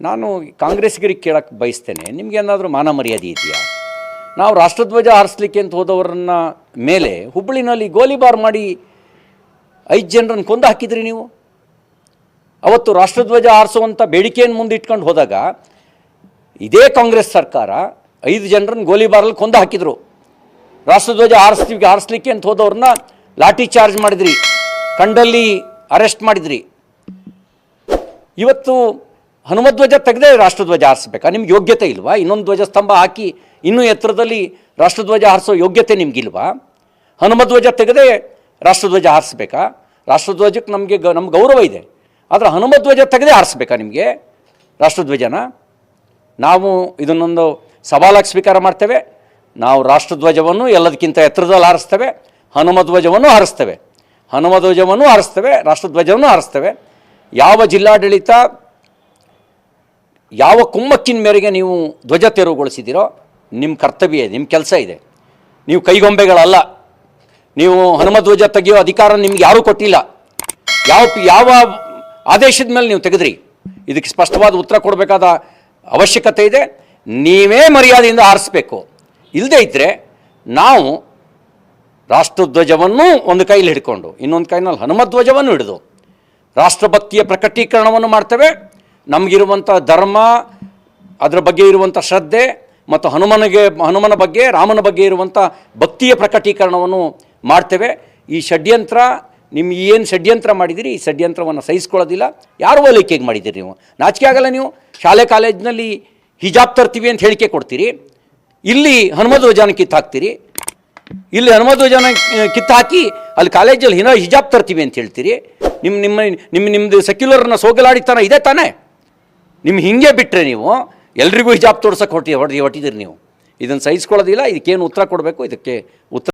ನಾನು ಕಾಂಗ್ರೆಸ್ಗರಿಗೆ ಕೇಳಕ್ಕೆ ಬಯಸ್ತೇನೆ. ನಿಮ್ಗೆ ಏನಾದರೂ ಮಾನ ಮರ್ಯಾದೆ ಇದೆಯಾ? ನಾವು ರಾಷ್ಟ್ರಧ್ವಜ ಹಾರಿಸ್ಲಿಕ್ಕೆ ಅಂತ ಹೋದವರನ್ನ ಮೇಲೆ ಹುಬ್ಬಳ್ಳಿನಲ್ಲಿ ಗೋಲಿಬಾರ್ ಮಾಡಿ ಐದು ಜನರನ್ನು ಕೊಂದು ಹಾಕಿದ್ರಿ ನೀವು? ಅವತ್ತು ರಾಷ್ಟ್ರಧ್ವಜ ಹಾರಿಸುವಂಥ ಬೇಡಿಕೆಯನ್ನು ಮುಂದಿಟ್ಕೊಂಡು ಹೋದಾಗ ಇದೇ ಕಾಂಗ್ರೆಸ್ ಸರ್ಕಾರ ಐದು ಜನರನ್ನು ಗೋಲಿಬಾರಲ್ಲಿ ಕೊಂದು ಹಾಕಿದರು. ರಾಷ್ಟ್ರಧ್ವಜ ಹಾರಿಸ್ತೀವಿ ಹಾರಿಸ್ಲಿಕ್ಕೆ ಅಂತ ಹೋದವ್ರನ್ನ ಲಾಠಿ ಚಾರ್ಜ್ ಮಾಡಿದ್ರಿ. ಕಂಡಲ್ಲಿ ಅರೆಸ್ಟ್ ಮಾಡಿದ್ರಿ. ಇವತ್ತು ಹನುಮಧ್ವಜ ತೆಗೆದೇ ರಾಷ್ಟ್ರಧ್ವಜ ಹಾರಿಸ್ಬೇಕಾ? ನಿಮ್ಗೆ ಯೋಗ್ಯತೆ ಇಲ್ವಾ? ಇನ್ನೊಂದು ಧ್ವಜ ಸ್ತಂಭ ಹಾಕಿ ಇನ್ನೂ ಎತ್ತರದಲ್ಲಿ ರಾಷ್ಟ್ರಧ್ವಜ ಹಾರಿಸೋ ಯೋಗ್ಯತೆ ನಿಮಗಿಲ್ವಾ ಹನುಮಧ್ವಜ ತೆಗೆದೇ ರಾಷ್ಟ್ರಧ್ವಜ ಹಾರಿಸ್ಬೇಕಾ? ರಾಷ್ಟ್ರಧ್ವಜಕ್ಕೆ ನಮಗೆ ಗ ನಮ್ಮ ಗೌರವ ಇದೆ. ಆದರೆ ಹನುಮಧ್ವಜ ತೆಗೆದೇ ಹಾರಿಸ್ಬೇಕಾ ನಿಮಗೆ? ರಾಷ್ಟ್ರಧ್ವಜನ? ನಾವು ಇದನ್ನೊಂದು ಸವಾಲಾಗಿ ಸ್ವೀಕಾರ ಮಾಡ್ತೇವೆ. ನಾವು ರಾಷ್ಟ್ರಧ್ವಜವನ್ನು ಎಲ್ಲದಕ್ಕಿಂತ ಎತ್ತರದಲ್ಲಿ ಹಾರಿಸ್ತೇವೆ. ಹನುಮಧ್ವಜವನ್ನು ಹಾರಿಸ್ತೇವೆ. ಹನುಮಧ್ವಜವನ್ನು ಹಾರಿಸ್ತೇವೆ. ರಾಷ್ಟ್ರಧ್ವಜವನ್ನು ಹಾರಿಸ್ತೇವೆ. ಯಾವ ಜಿಲ್ಲಾಡಳಿತ ಯಾವ ಕುಮ್ಮಕ್ಕಿನ ಮೇರೆಗೆ ನೀವು ಧ್ವಜ ತೆರವುಗೊಳಿಸಿದ್ದೀರೋ ನಿಮ್ಮ ಕರ್ತವ್ಯ ಇದೆ ನಿಮ್ಮ ಕೆಲಸ ಇದೆ. ನೀವು ಕೈಗೊಂಬೆಗಳಲ್ಲ. ನೀವು ಹನುಮಧ್ವಜ ತೆಗೆಯೋ ಅಧಿಕಾರ ನಿಮ್ಗೆ ಯಾರೂ ಕೊಟ್ಟಿಲ್ಲ. ಯಾವ ಯಾವ ಆದೇಶದ ಮೇಲೆ ನೀವು ತೆಗೆದ್ರಿ? ಇದಕ್ಕೆ ಸ್ಪಷ್ಟವಾದ ಉತ್ತರ ಕೊಡಬೇಕಾದ ಅವಶ್ಯಕತೆ ಇದೆ. ನೀವೇ ಮರ್ಯಾದೆಯಿಂದ ಆರಿಸ್ಬೇಕು ಇಲ್ಲದೇ ಇದ್ದರೆ ನಾವು ರಾಷ್ಟ್ರಧ್ವಜವನ್ನು ಒಂದು ಕೈಲಿ ಹಿಡ್ಕೊಂಡು, ಇನ್ನೊಂದು ಕೈನಲ್ಲಿ ಹನುಮಧ್ವಜವನ್ನು ಹಿಡಿದು, ರಾಷ್ಟ್ರಭಕ್ತಿಯ ಪ್ರಕಟೀಕರಣವನ್ನು ಮಾಡ್ತೇವೆ. ನಮಗಿರುವಂಥ ಧರ್ಮ, ಅದರ ಬಗ್ಗೆ ಇರುವಂಥ ಶ್ರದ್ಧೆ ಮತ್ತು ಹನುಮನಿಗೆ, ಹನುಮನ ಬಗ್ಗೆ, ರಾಮನ ಬಗ್ಗೆ ಇರುವಂಥ ಭಕ್ತಿಯ ಪ್ರಕಟೀಕರಣವನ್ನು ಮಾಡ್ತೇವೆ. ಈ ಷಡ್ಯಂತ್ರ ನಿಮ್ಮ ಏನು ಷಡ್ಯಂತ್ರ ಮಾಡಿದಿರಿ, ಈ ಷಡ್ಯಂತ್ರವನ್ನು ಸಹಿಸ್ಕೊಳ್ಳೋದಿಲ್ಲ. ಯಾರು ಹೋಲಿಕೆಗೆ ಮಾಡಿದ್ದೀರಿ ನೀವು? ನಾಚಿಕೆ ಆಗಲ್ಲ ನೀವು? ಶಾಲೆ ಕಾಲೇಜಿನಲ್ಲಿ ಹಿಜಾಬ್ ತರ್ತೀವಿ ಅಂತ ಹೇಳಿಕೆ ಕೊಡ್ತೀರಿ. ಇಲ್ಲಿ ಹನುಮಧ್ವಜನ ಕಿತ್ತು ಹಾಕ್ತೀರಿ. ಇಲ್ಲಿ ಹನುಮಧ್ವಜನ ಕಿತ್ತು ಹಾಕಿ ಅಲ್ಲಿ ಕಾಲೇಜಲ್ಲಿ ಹಿನ ಹಿಜಾಬ್ ತರ್ತೀವಿ ಅಂತ ಹೇಳ್ತೀರಿ. ನಿಮ್ಮ ನಿಮ್ಮ ನಿಮ್ಮ ನಿಮ್ಮದು ಸೆಕ್ಯುಲರ್ನ ಸೋಗಲಾಡಿತನ ಇದೆ ತಾನೇ? ನಿಮ್ಮ ಹಿಂಗೆ ಬಿಟ್ಟರೆ ನೀವು, ಎಲ್ರಿಗೂ ಹಿಜಾಬ್ ತೋರ್ಸಕ್ಕೆ ಹೊಟ್ಟಿ ಹೊಡೆದು ಹೊಟ್ಟಿದ್ದೀರಿ ನೀವು. ಇದನ್ನು ಸಹಿಸ್ಕೊಳ್ಳೋದಿಲ್ಲ, ಇದಕ್ಕೇನು ಉತ್ತರ ಕೊಡಬೇಕು? ಇದಕ್ಕೆ ಉತ್ತರ